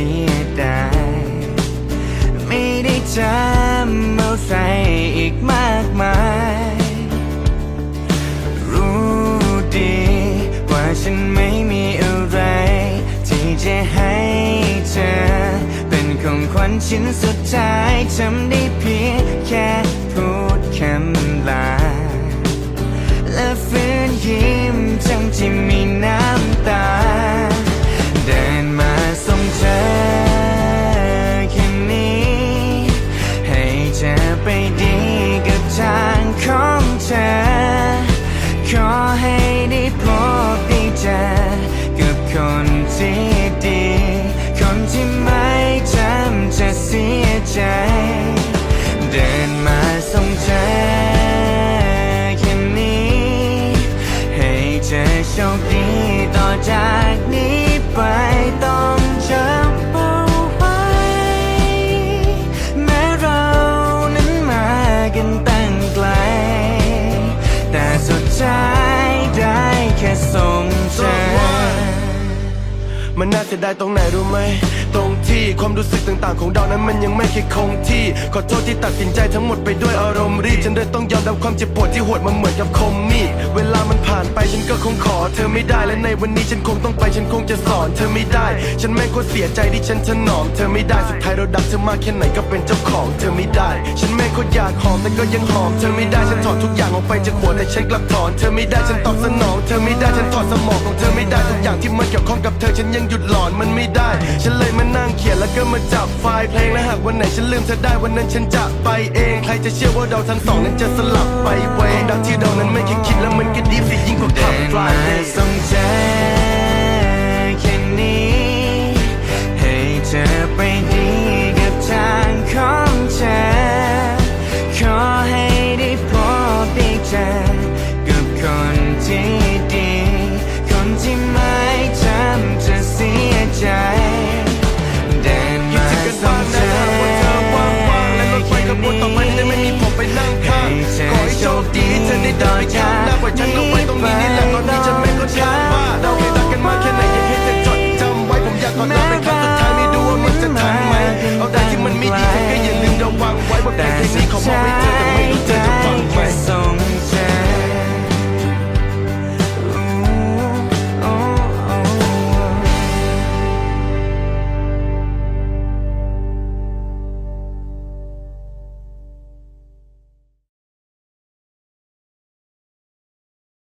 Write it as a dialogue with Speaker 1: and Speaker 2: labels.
Speaker 1: สียดายไม่ได้จำอะไรอีกมากมาย รู้ดีว่าฉันไม่มีอะไร ที่จะให้เธอ เป็นของขวัญชิ้นสุดท้ายทำได้เพียงแค่ ชคดีต่อจากนี้ไปต้องจำเอาไว้ แม้เรานั้นมากันตั้งไกล แต่สุดท้ายได้แค่ส่งเธอ
Speaker 2: มันน่าเสียดายตรงไหนรู้ไหม ตรงที่ ความรู้สึกต่างๆ ของเรานั้นมันยังไม่เคยคงที่ ขอโทษที่ตัดสินใจทั้งหมดไปด้วยอารมณ์รีบฉันเลยต้องยอมรับความเจ็บปวดที่โหดมาเหมือนกับคมมีดเวลามันผ่านไปฉันก็คงขอ เธอไม่ได้และในวันนี้ฉันคงต้องไปฉันคงจะสอน เธอไม่ได้ ฉันแม่งโคตรเสียใจที่ฉันถนอม เธอไม่ได้สุดท้ายเราดักเธอมากแค่ไหนก็เป็นเจ้าของ เธอไม่ได้ ฉันแม่งโคตรอยากหอมแต่ก็ยังหอม เธอไม่ได้ฉันถอดทุกอย่างออกไปจากหัวแต่ฉันกลับถอน เธอไม่ได้ฉันตอบสนอง เธอไม่ได้ฉันถอดสมองของเธอไม่ได้างที่มันเกี่ยวข้องกับเธอฉันยังหยุดหลอนมันไม่ได้ ฉันเลยมานั่งเขียนแล้วก็มาจับไฟล์เพลงและหากวันไหนฉันลืมเธอได้วันนั้นฉันจะไปเอง ใครจะเชื่อว่าเราทั้งสองนั้นจะสลับไปไวงดังที่เรานั้นไม่คิดคิดแล้วมันก็ดีสิยิ่งกว่าขับฟลายเอ
Speaker 1: สงใจแค่นี้ให้เธอไปดีกับทางของเธอขอให้ได้พบได้เจอ